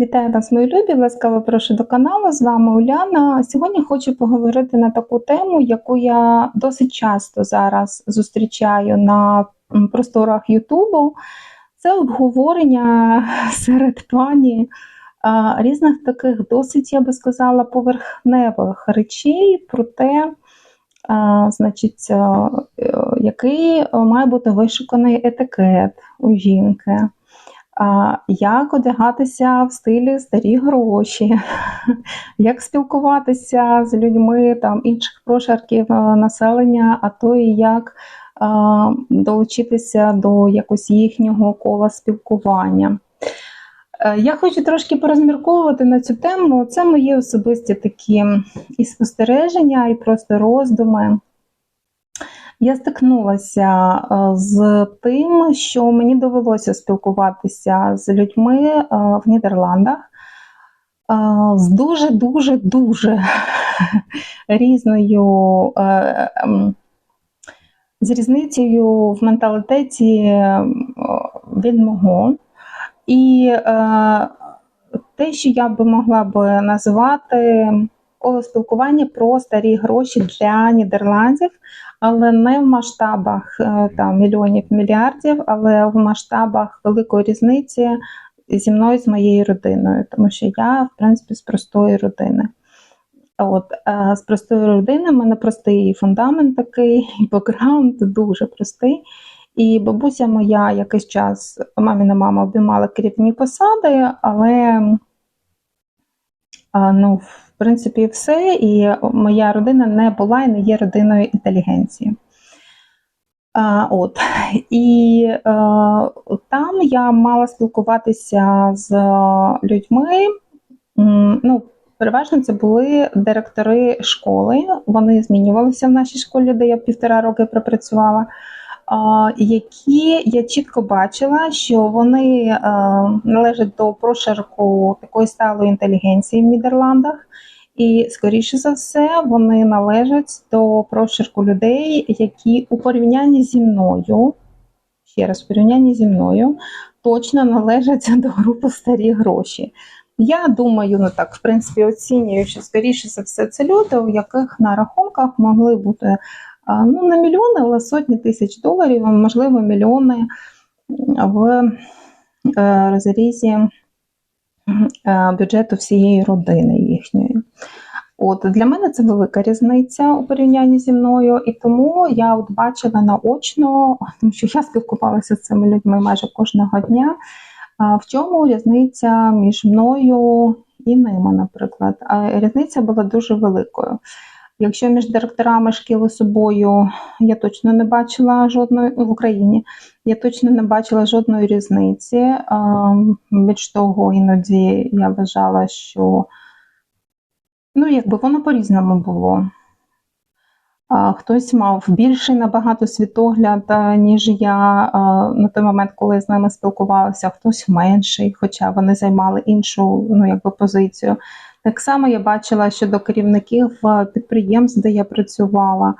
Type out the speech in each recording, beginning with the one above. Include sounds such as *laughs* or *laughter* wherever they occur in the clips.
Вітаю вас, мої любі! Ласкаво прошу до каналу. З вами Уляна. Сьогодні хочу поговорити на таку тему, яку я досить часто зараз зустрічаю на просторах Ютубу. Це обговорення *laughs* серед пані різних таких досить, я би сказала, поверхневих речей про те, значить, е, який має бути вишуканий етикет у жінки. Як одягатися в стилі старі гроші, *laughs* як спілкуватися з людьми там, інших прошарків е, населення, а то і як долучитися до якось їхнього кола спілкування. Е, Я хочу трошки порозмірковувати на цю тему. Це мої особисті такі і спостереження, і просто роздуми. Я стикнулася е, з тим, що мені довелося спілкуватися з людьми е, в Нідерландах е, з дуже дуже дуже *laughs* різною ем, з різницею в менталітеті від мого. І те, що я би могла би назвати спілкування про старі гроші для Нідерландів, але не в масштабах е, там мільйонів мільярдів, але в масштабах великої різниці зі мною з моєю родиною, тому що я, в принципі, з простої родини. От е, з простої родини в мене простий фундамент такий, *laughs* і бекграунд дуже простий. І бабуся моя якийсь час, маміна мама обіймала керівні посади, але ну, в принципі, все. І моя родина не була і не є родиною інтелігенції. А, от. І е, там я мала спілкуватися з людьми. Ну, переважно це були директори школи. Вони змінювалися в нашій школі, де я півтора роки пропрацювала. Які я чітко бачила, що вони е, належать до прошарку такої сталої інтелігенції в Нідерландах, і, скоріше за все, вони належать до прошарку людей, які у порівнянні зі мною, ще раз, в порівнянні зі мною, точно належать до групи старі гроші. Я думаю, ну так, в принципі, оцінюю, що скоріше за все це люди, у яких на рахунках могли бути ну, не мільйони, але сотні тисяч доларів, можливо, мільйони в е, розрізі е, бюджету всієї родини їхньої. От для мене це велика різниця у порівнянні зі мною, і тому я от бачила наочно, тому що я спілкувалася з цими людьми майже кожного дня. В чому різниця між мною і ними, наприклад? Різниця була дуже великою. Якщо між директорами шкіл собою я точно не бачила жодної в Україні, я точно не бачила жодної різниці. Більш того, іноді я вважала, що ну, якби воно по-різному було. Хтось мав більший набагато світогляд, ніж я на той момент, коли я з ними спілкувалася, хтось менший, хоча вони займали іншу ну, якби, позицію. Так само я бачила щодо керівників підприємств, де я працювала,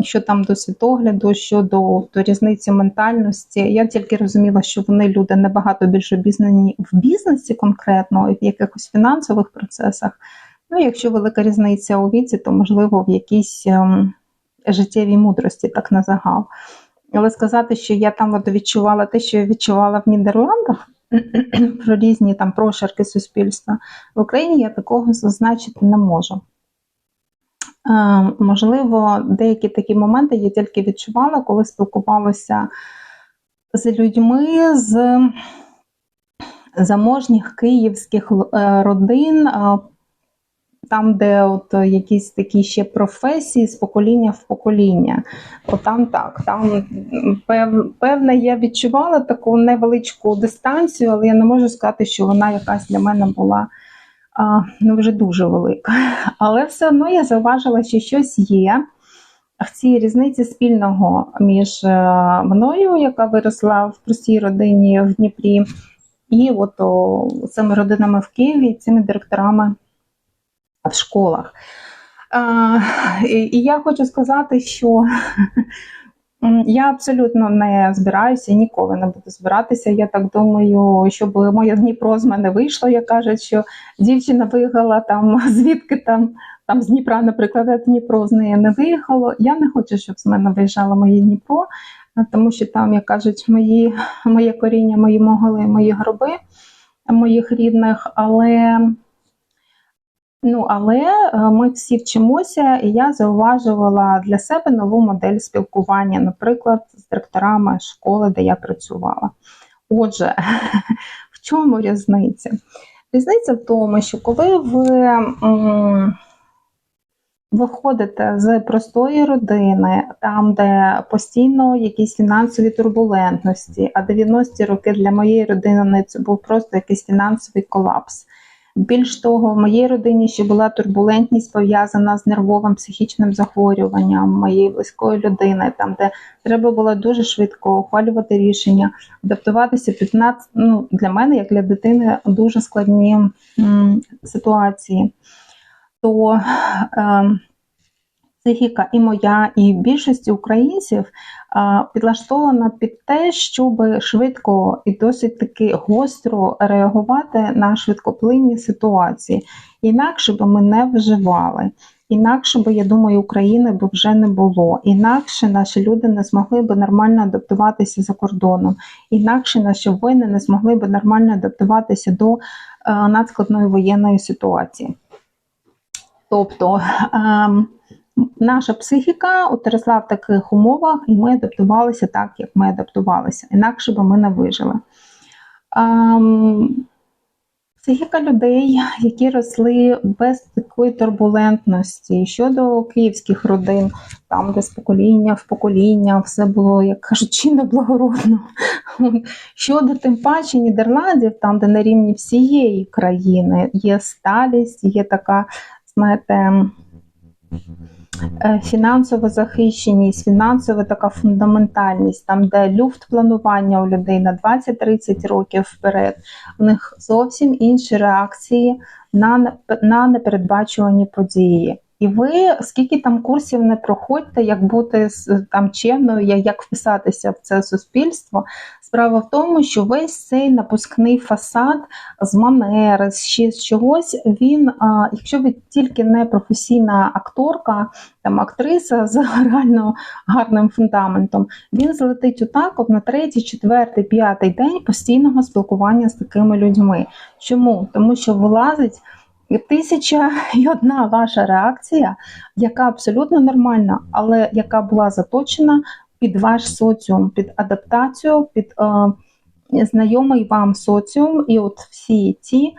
що там до світогляду, щодо до різниці ментальності. Я тільки розуміла, що вони люди набагато більш обізнані в бізнесі конкретно в якихось фінансових процесах. Ну, якщо велика різниця у віці, то можливо в якійсь ем, життєвій мудрості, так на загал. Але сказати, що я там от відчувала те, що я відчувала в Нідерландах *clears throat* про різні там прошарки суспільства, в Україні я такого зазначити не можу. Е, можливо, деякі такі моменти я тільки відчувала, коли спілкувалася з людьми з заможніх київських е, родин. Е, там, де от якісь такі ще професії з покоління в покоління. От там так, там пев, певне, я відчувала таку невеличку дистанцію, але я не можу сказати, що вона якась для мене була а, ну, вже дуже велика. *laughs* Але все одно я зауважила, що щось є в цій різниці спільного між е, мною, яка виросла в простій родині в Дніпрі, і от о, цими родинами в Києві, цими директорами в школах. І, я хочу сказати, що Я абсолютно не збираюся ніколи не буду збиратися. Я так думаю, щоб моє Дніпро з мене вийшло. Я кажуть, що дівчина виїхала там, звідки там, там з Дніпра, наприклад, Дніпро з неї не виїхало. Я не хочу, щоб з мене виїжджало моє Дніпро, тому що там, як кажуть, мої, моє коріння, мої могили, мої гроби моїх рідних, але. Ну, але е, ми всі вчимося, і я зауважувала для себе нову модель спілкування, наприклад, з директорами школи, де я працювала. Отже, *laughs* в чому різниця? Різниця в тому, що коли ви виходите з простої родини, там, де постійно якісь фінансові турбулентності, а 90-ті роки для моєї родини це був просто якийсь фінансовий колапс. Більш того, в моїй родині ще була турбулентність пов'язана з нервовим психічним захворюванням моєї близької людини, там де треба було дуже швидко ухвалювати рішення, адаптуватися 15, ну, для мене, як для дитини, дуже складні м, ситуації. То е, психіка і моя, і більшості українців підлаштована під те, щоб швидко і досить таки гостро реагувати на швидкоплинні ситуації. Інакше би ми не вживали. Інакше би, я думаю, України б вже не було. Інакше наші люди не змогли б нормально адаптуватися за кордоном. Інакше наші воїни не змогли б нормально адаптуватися до е, надскладної воєнної ситуації. Тобто ем, наша психіка отросла в таких умовах, і ми адаптувалися так, як ми адаптувалися. Інакше би ми не вижили. Ем, Психіка людей, які росли без такої турбулентності щодо київських родин, там, де з покоління в покоління все було, як кажуть, чинно благородно. *laughs* Щодо тим паче Нідерландів, там, де на рівні всієї країни є сталість, є така, знаєте, фінансова захищеність, фінансова така фундаментальність, там, де люфт планування у людей на 20-30 років вперед, у них зовсім інші реакції на, на непередбачувані події. І ви скільки там курсів не проходьте, як бути з- там чемною, як вписатися в це суспільство. Справа в тому, що весь цей напускний фасад з манери, ще з чогось, він, якщо ви тільки не професійна акторка, там актриса з *laughs* реально гарним фундаментом, він злетить отак, от на третій, четвертий, п'ятий день постійного спілкування з такими людьми. Чому? Тому що вилазить тисяча і одна ваша реакція, яка абсолютно нормальна, але яка була заточена під ваш соціум, під адаптацію, під е, знайомий вам соціум, і от всі ці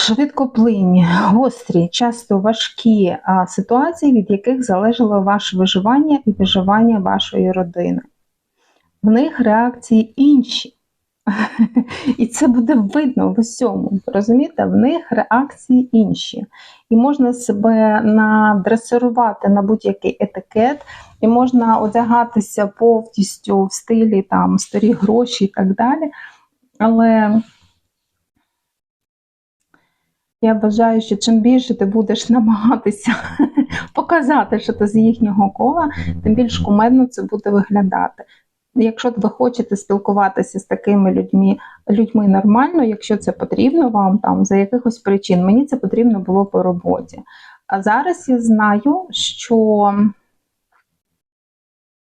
швидкоплинні, гострі, часто важкі а, ситуації, від яких залежало ваше виживання і виживання вашої родини. В них реакції інші. *laughs* І це буде видно в усьому. Розумієте, в них реакції інші. І можна себе надресирувати на будь-який етикет, і можна одягатися повністю в стилі там старі гроші і так далі. Але я вважаю, що чим більше ти будеш намагатися *laughs* показати, що ти з їхнього кола, тим більш кумедно це буде виглядати. Якщо ви хочете спілкуватися з такими людьми, людьми нормально, якщо це потрібно вам там за якихось причин, мені це потрібно було по роботі. А зараз я знаю, що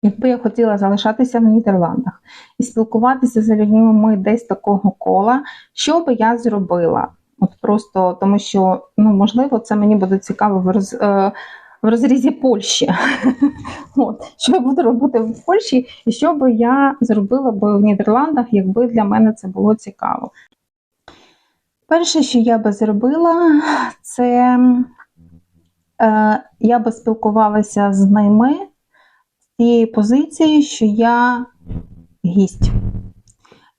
якби я хотіла залишатися в Нідерландах і спілкуватися з людьми десь такого кола, що би я зробила? От просто тому, що ну можливо, це мені буде цікаво в роз, е, в розрізі Польщі. *laughs* От що я буду робити в Польщі, і що би я зробила би в Нідерландах, якби для мене це було цікаво. Перше, що я би зробила, це е, я би спілкувалася з ними з тієї позиції, що я гість.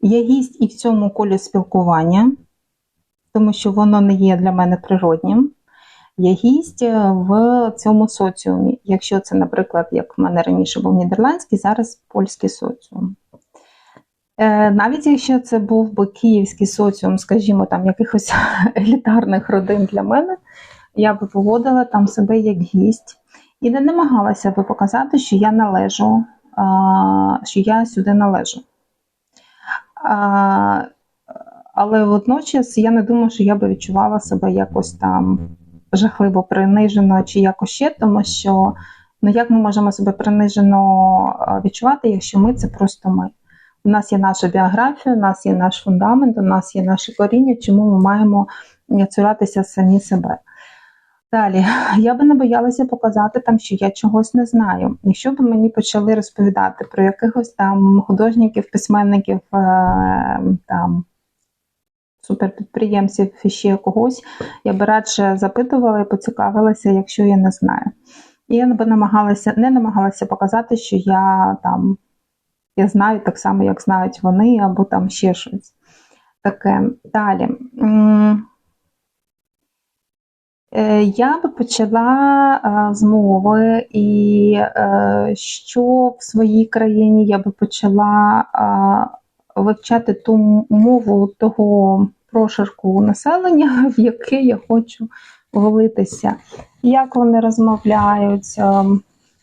Я гість і в цьому колі спілкування, тому що воно не є для мене природнім. Я гість в цьому соціумі. Якщо це, наприклад, як в мене раніше був нідерландський, зараз польський соціум. Е, Навіть якщо це був би київський соціум, скажімо, там якихось *laughs* елітарних родин для мене, я би поводила там себе як гість і не намагалася би показати, що я належу що я сюди належу. Але водночас я не думаю, що я би відчувала себе якось там жахливо принижено чи якось ще, тому що ну як ми можемо себе принижено відчувати, якщо ми це просто ми. У нас є наша біографія, у нас є наш фундамент, у нас є наше коріння, чому ми маємо цуратися самі себе. Далі, *laughs* я би не боялася показати там, що я чогось не знаю. Якщо б мені почали розповідати про якихось там художників, письменників, е, там суперпідприємців і ще когось, я би радше запитувала і поцікавилася, якщо я не знаю. І я би намагалася, не намагалася показати, що я там я знаю так само, як знають вони, або там ще щось таке. Далі. Е, я би почала з мови, і е, що в своїй країні я би почала вивчати ту мову того прошарку населення, *laughs* в яке я хочу влитися, як вони розмовляють, ем,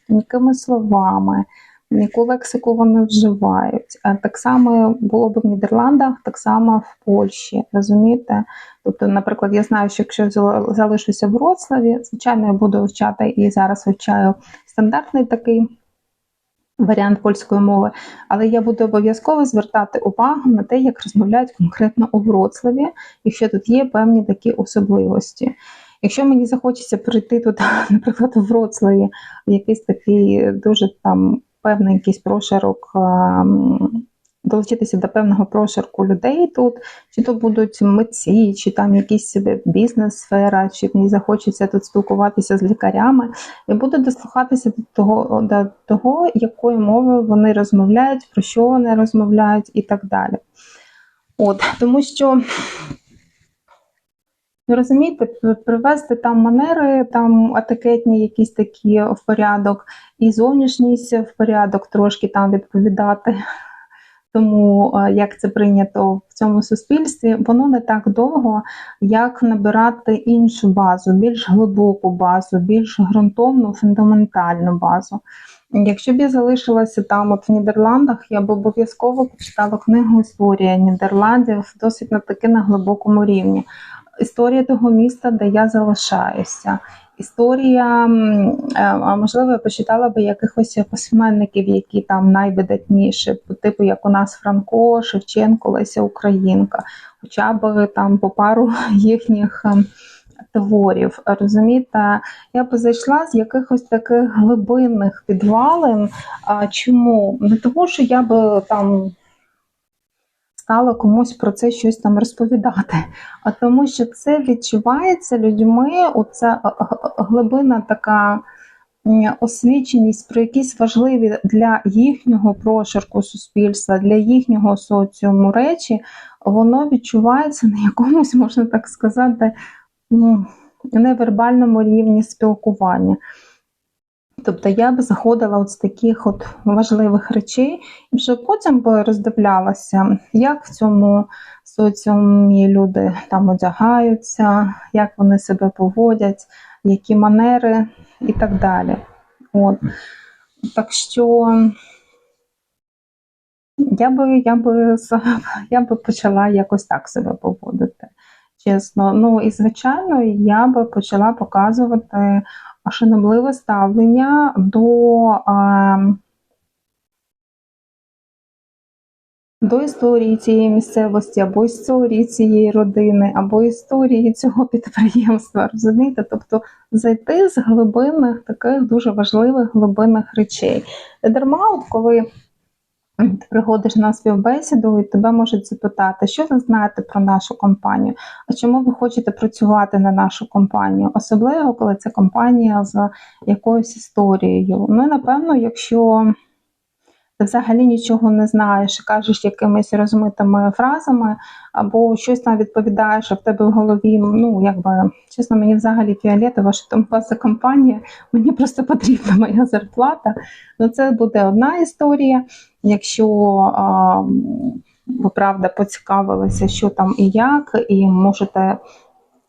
якими словами яку лексику вони вживають. Так само було б в Нідерландах, так само в Польщі. Розумієте? Тобто, наприклад, я знаю, що якщо залишуся в Вроцлаві, звичайно, я буду вивчати і зараз вивчаю стандартний такий. Варіант польської мови, але я буду обов'язково звертати увагу на те, як розмовляють конкретно у Вроцлаві, якщо тут є певні такі особливості. Якщо мені захочеться прийти тут, *laughs* наприклад, у Вроцлаві, в якийсь такий дуже там певний якийсь прошарок, долучитися до певного прошарку людей тут, чи то будуть митці, чи там якісь бізнес-сфера, чи мені захочеться тут спілкуватися з лікарями, і буду дослухатися до того, до того, якою мовою вони розмовляють, про що вони розмовляють і так далі. От, Тому що Ну, розумієте, привести там манери, там етикетні якісь такі в порядок, і зовнішність в порядок трошки там відповідати. Тому як це прийнято в цьому суспільстві, воно не так довго, як набирати іншу базу, більш глибоку базу, більш ґрунтовну, фундаментальну базу. Якщо б я залишилася там, от в Нідерландах, я б обов'язково почитала книгу Історія Нідерландів досить на таки на глибокому рівні історія того міста, де я залишаюся. Історія, а можливо, я почитала би якихось письменників, які там найвидатніші, типу як у нас Франко, Шевченко, Леся Українка, хоча б там по пару *laughs* їхніх творів. Розумієте, я б зайшла з якихось таких глибинних підвалин. Чому? Не тому, що я би там стала комусь про це щось там розповідати, а тому, що це відчувається людьми, оця глибина така освіченість про якісь важливі для їхнього прошарку суспільства, для їхнього соціуму речі, воно відчувається на якомусь, можна так сказати, невербальному рівні спілкування. Тобто я б заходила от з таких от важливих речей, і вже потім би роздивлялася, як в цьому соціумі люди там одягаються, як вони себе поводять, які манери і так далі. От. Так що я би я би, *laughs* я би почала якось так себе поводити. Чесно. Ну і звичайно, я би почала показувати шанобливе ставлення до до історії цієї місцевості, або історії цієї родини, або історії цього підприємства. розумієте? Тобто зайти з глибинних таких дуже важливих глибинних речей. Дарма, от коли ти приходиш на співбесіду і тебе можуть запитати, що ви знаєте про нашу компанію, а чому ви хочете працювати на нашу компанію, особливо коли це компанія з якоюсь історією. Ну напевно, якщо ти взагалі нічого не знаєш, кажеш якимись розмитими фразами, або щось там відповідаєш, а в тебе в голові, ну якби чесно, мені взагалі фіолетово, що там за компанія, мені просто потрібна моя зарплата. Ну це буде одна історія. Якщо а, ви правда поцікавилися, що там і як, і можете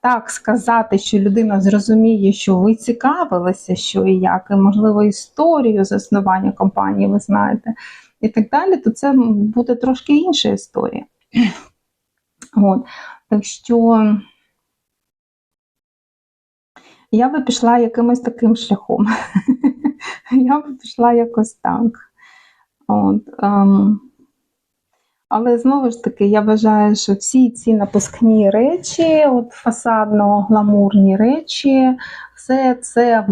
так сказати, що людина зрозуміє, що ви цікавилися, що і як, і можливо історію заснування компанії, ви знаєте, і так далі, то це буде трошки інша історія. От. Так що я би пішла якимось таким шляхом. *laughs* Я би пішла якось так. От, ем, але знову ж таки, я вважаю, що всі ці напускні речі, от фасадно-гламурні речі, все це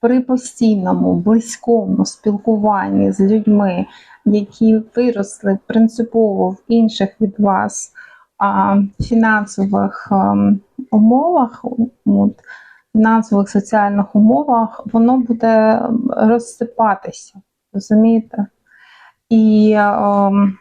при постійному, близькому спілкуванні з людьми, які виросли принципово в інших від вас а, фінансових ем, умовах, от, фінансових соціальних умовах, воно буде розсипатися. Розумієте? І ем,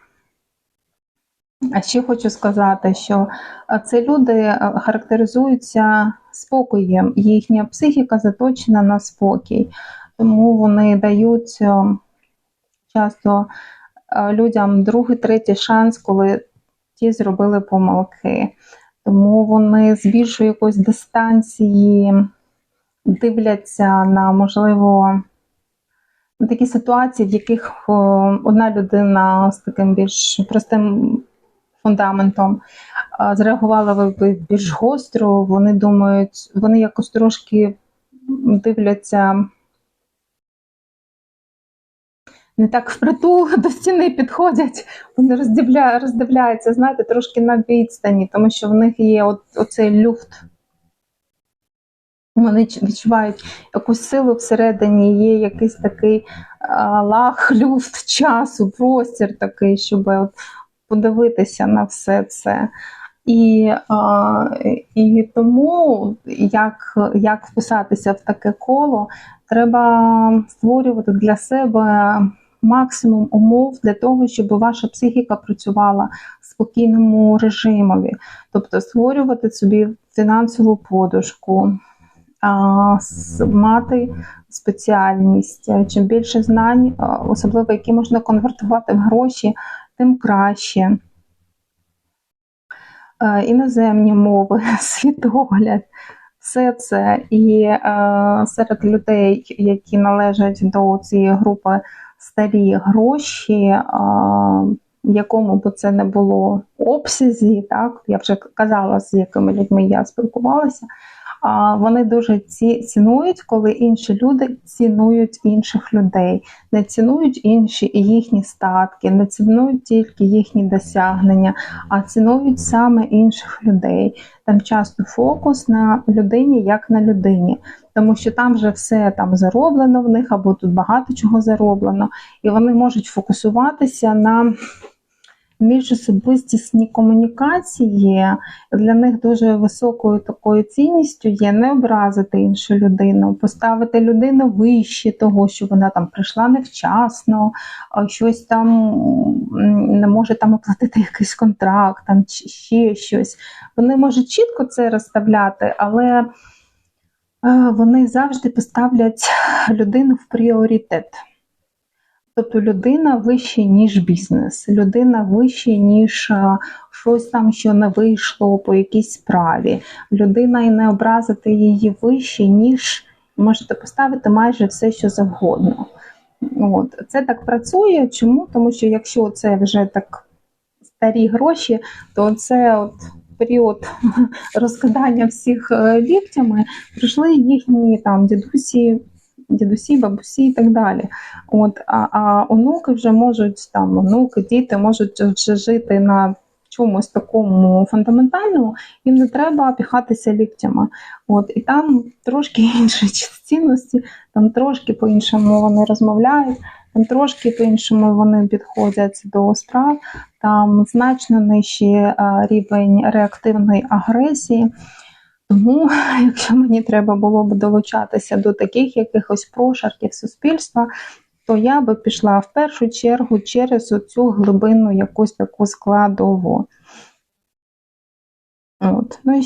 а ще хочу сказати, що е, це люди е, характеризуються спокоєм, їхня психіка заточена на спокій, тому вони дають е, часто людям другий, третій шанс, коли ті зробили помилки. Тому вони з більшої якоїсь дистанції дивляться на можливо такі ситуації, в яких одна людина з таким більш простим фундаментом а, зреагувала ви- більш гостро. Вони думають, вони якось трошки дивляться. Не так впритул *laughs* до стіни підходять, вони роздивля, роздивляються, знаєте, трошки на відстані, тому що в них є от, оцей люфт. Вони відчувають якусь силу всередині, є якийсь такий а, лаг, люфт часу, простір такий, щоб от подивитися на все це. І, і тому як, як вписатися в таке коло, треба створювати для себе максимум умов для того, щоб ваша психіка працювала в спокійному режимові, тобто створювати собі фінансову подушку, мати спеціальність. Чим більше знань, особливо які можна конвертувати в гроші, тим краще. Е, Іноземні мови, *laughs* світогляд, все це. І е, серед людей, які належать до цієї групи старі гроші, е, в якому б це не було обсязі, так я вже казала, з якими людьми я спілкувалася. Вони дуже ці цінують, коли інші люди цінують інших людей, не цінують інші їхні статки, не цінують тільки їхні досягнення, а цінують саме інших людей. Там часто фокус на людині як на людині, тому що там вже все там зароблено в них, або тут багато чого зароблено, і вони можуть фокусуватися на міжособистісні комунікації. Для них дуже високою такою цінністю є не образити іншу людину, поставити людину вище того, що вона там прийшла невчасно, щось там не може там оплатити якийсь контракт, там чи ще щось. Вони можуть чітко це розставляти, але е, вони завжди поставлять людину в пріоритет. Тобто людина вище, ніж бізнес, людина вище, ніж а, щось там, що не вийшло по якійсь справі. Людина і не образити її вище, ніж можете поставити майже все, що завгодно. От. Це так працює. Чому? Тому що якщо це вже так старі гроші, то це от період *laughs* розкидання всіх е, ліктями прийшли їхні там дідусі, дідусі, бабусі і так далі. От, а, а онуки вже можуть там, онуки, діти можуть вже жити на чомусь такому фундаментальному, їм не треба піхатися ліктями. От, і там трошки *laughs* інші цінності, там трошки по-іншому вони розмовляють, там трошки по-іншому вони підходять до справ, там значно нижчий е, рівень реактивної агресії. Тому, *laughs* якщо мені треба було б долучатися до таких якихось прошарків суспільства, то я би пішла в першу чергу через оцю глибину якусь таку складову. От. Ну і